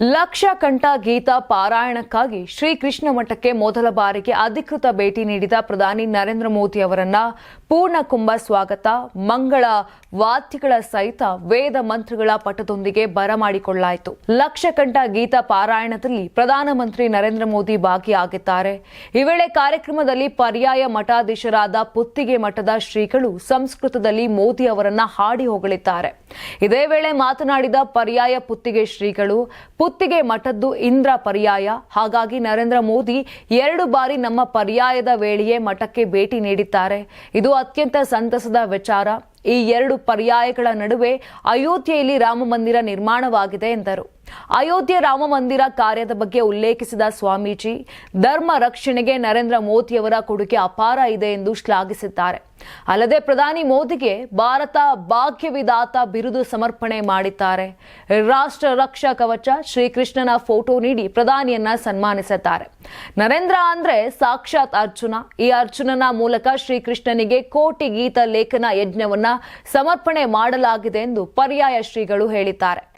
ಲಕ್ಷ ಕಂಠ ಗೀತಾ ಪಾರಾಯಣಕ್ಕಾಗಿ ಶ್ರೀಕೃಷ್ಣ ಮಠಕ್ಕೆ ಮೊದಲ ಬಾರಿಗೆ ಅಧಿಕೃತ ಭೇಟಿ ನೀಡಿದ ಪ್ರಧಾನಿ ನರೇಂದ್ರ ಮೋದಿ ಅವರನ್ನ ಪೂರ್ಣ ಕುಂಭ ಸ್ವಾಗತ, ಮಂಗಳ ವಾದ್ಯಗಳ ಸಹಿತ ವೇದ ಮಂತ್ರಗಳ ಪಟದೊಂದಿಗೆ ಬರಮಾಡಿಕೊಳ್ಳಲಾಯಿತು ಲಕ್ಷ ಕಂಠ ಗೀತಾ ಪಾರಾಯಣದಲ್ಲಿ ಪ್ರಧಾನಮಂತ್ರಿ ನರೇಂದ್ರ ಮೋದಿ ಭಾಗಿಯಾಗಿದ್ದಾರೆ. ಈ ವೇಳೆ ಕಾರ್ಯಕ್ರಮದಲ್ಲಿ ಪರ್ಯಾಯ ಮಠಾಧೀಶರಾದ ಪುತ್ತಿಗೆ ಮಠದ ಶ್ರೀಗಳು ಸಂಸ್ಕೃತದಲ್ಲಿ ಮೋದಿ ಅವರನ್ನ ಹಾಡಿ ಹೊಗಳಿದ್ದಾರೆ. ಇದೇ ವೇಳೆ ಮಾತನಾಡಿದ ಪರ್ಯಾಯ ಪುತ್ತಿಗೆ ಶ್ರೀಗಳು ಪುತ್ತಿಗೆ ಮಠದ್ದು ಇಂದ್ರ ಪರ್ಯಾಯ. ಹಾಗಾಗಿ ನರೇಂದ್ರ ಮೋದಿ ಎರಡು ಬಾರಿ ನಮ್ಮ ಪರ್ಯಾಯದ ವೇಳೆಯೇ ಮಠಕ್ಕೆ ಭೇಟಿ ನೀಡಿದ್ದಾರೆ. ಇದು ಅತ್ಯಂತ ಸಂತಸದ ವಿಚಾರ. ಈ ಎರಡು ಪರ್ಯಾಯಗಳ ನಡುವೆ ಅಯೋಧ್ಯೆಯಲ್ಲಿ ರಾಮ ಮಂದಿರ ನಿರ್ಮಾಣವಾಗಿದೆ ಎಂದರು. ಅಯೋಧ್ಯೆ ರಾಮ ಮಂದಿರ ಕಾರ್ಯದ ಬಗ್ಗೆ ಉಲ್ಲೇಖಿಸಿದ ಸ್ವಾಮೀಜಿ, ಧರ್ಮ ರಕ್ಷಣೆಗೆ ನರೇಂದ್ರ ಮೋದಿಯವರ ಕೊಡುಗೆ ಅಪಾರ ಇದೆ ಎಂದು ಶ್ಲಾಘಿಸಿದ್ದಾರೆ. ಅಲ್ಲದೆ ಪ್ರಧಾನಿ ಮೋದಿಗೆ ಭಾರತ ಭಾಗ್ಯವಿದಾತ ಬಿರುದು ಸಮರ್ಪಣೆ ಮಾಡಿದ್ದಾರೆ. ರಾಷ್ಟ್ರ ರಕ್ಷಾ ಕವಚ ಶ್ರೀಕೃಷ್ಣನ ಫೋಟೋ ನೀಡಿ ಪ್ರಧಾನಿಯನ್ನ ಸನ್ಮಾನಿಸಿದ್ದಾರೆ. ನರೇಂದ್ರ ಅಂದ್ರೆ ಸಾಕ್ಷಾತ್ ಅರ್ಜುನ. ಈ ಅರ್ಜುನನ ಮೂಲಕ ಶ್ರೀಕೃಷ್ಣನಿಗೆ ಕೋಟಿ ಗೀತ ಲೇಖನ ಯಜ್ಞವನ್ನ ಸಮರ್ಪಣೆ ಮಾಡಲಾಗಿದೆ ಎಂದು ಪರ್ಯಾಯ ಶ್ರೀಗಳು ಹೇಳಿದ್ದಾರೆ.